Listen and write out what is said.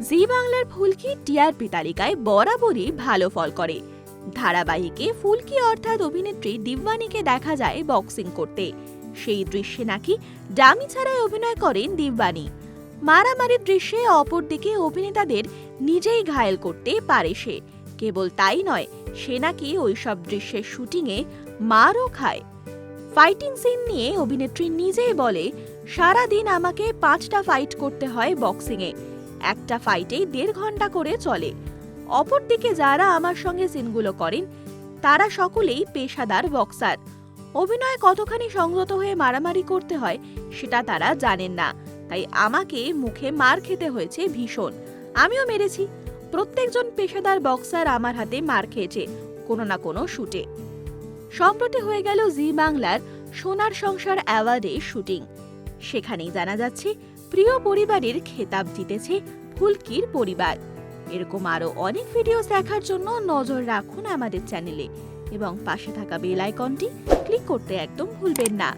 জি বাংলার ফুলকি টিআরপি তালিকায় বরাবরই ভালো ফল করে। ধারাবাহিকে ফুলকি অর্থাৎ অভিনেত্রী দিব্যানীকে দেখা যায় বক্সিং করতে। সেই দৃশ্যে নাকি ডামি ছাড়াই অভিনয় করেন দিব্যানী। মারামারির দৃশ্যে অপরদিকে অভিনেতাদের নিজেই ঘায়েল করতে পারে সে। কেবল তাই নয়, সে নাকি ওইসব দৃশ্যের শুটিংয়ে মারও খায়। ফাইটিং সিন নিয়ে অভিনেত্রী নিজেই বলে, সারাদিন আমাকে পাঁচটা ফাইট করতে হয় বক্সিংয়ে। একটা ফাইটেই দেড় ঘণ্টা করে চলে। অপরদিকে যারা আমার সঙ্গে সিনগুলো করেন, তারা সকলেই পেশাদার বক্সার অভিনয়ে কতখানি সংযত হয়ে মারামারি করতে হয়, সেটা তারা জানেন না। তাই আমাকে মুখে মার খেতে হয়েছে ভীষণ। আমিও মেরেছি। প্রত্যেকজন পেশাদার বক্সার আমার হাতে মার খেয়েছে, কোনো না কোনো শুটে সম্প্রতি হয়ে গেল জি বাংলার সোনার সংসার অ্যাওয়ার্ডে শুটিং সেখানেই জানা যাচ্ছে, প্রিয় পরিবারের খেতাব জিতেছে ফুলকির পরিবার। এরকম আরও অনেক ভিডিও দেখার জন্য নজর রাখুন আমাদের চ্যানেলে এবং পাশে থাকা বেল আইকনটি ক্লিক করতে একদম ভুলবেন না।